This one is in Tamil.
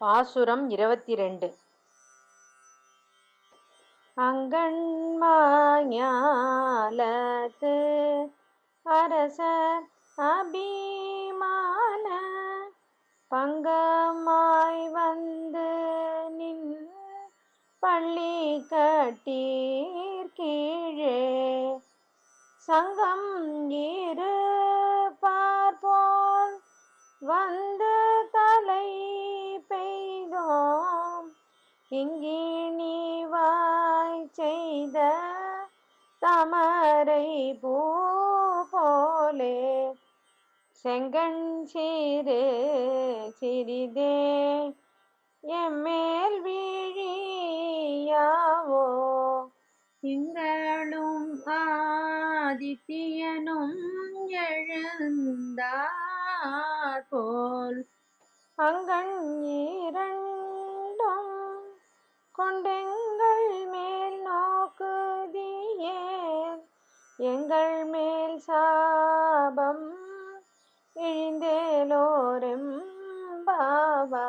பாசுரம் இருபத்தி ரெண்டு அங்கண்மாஞாலத்து அரச அபிமான பங்கமாய் வந்து நின் பள்ளி கட்டீர் கீழே சங்கம் இரு இங்கிணிவாய் செய்த தமரை பூ போலே? செங்கண் சிறு சிறிதே எம்மேல் வீழியாவோ? திங்களும் ஆதித்யனும் எழுந்தார் போல். அங்கண் எங்கள் மேல் சாபம் இழிந்தேலோரெம் பாவா.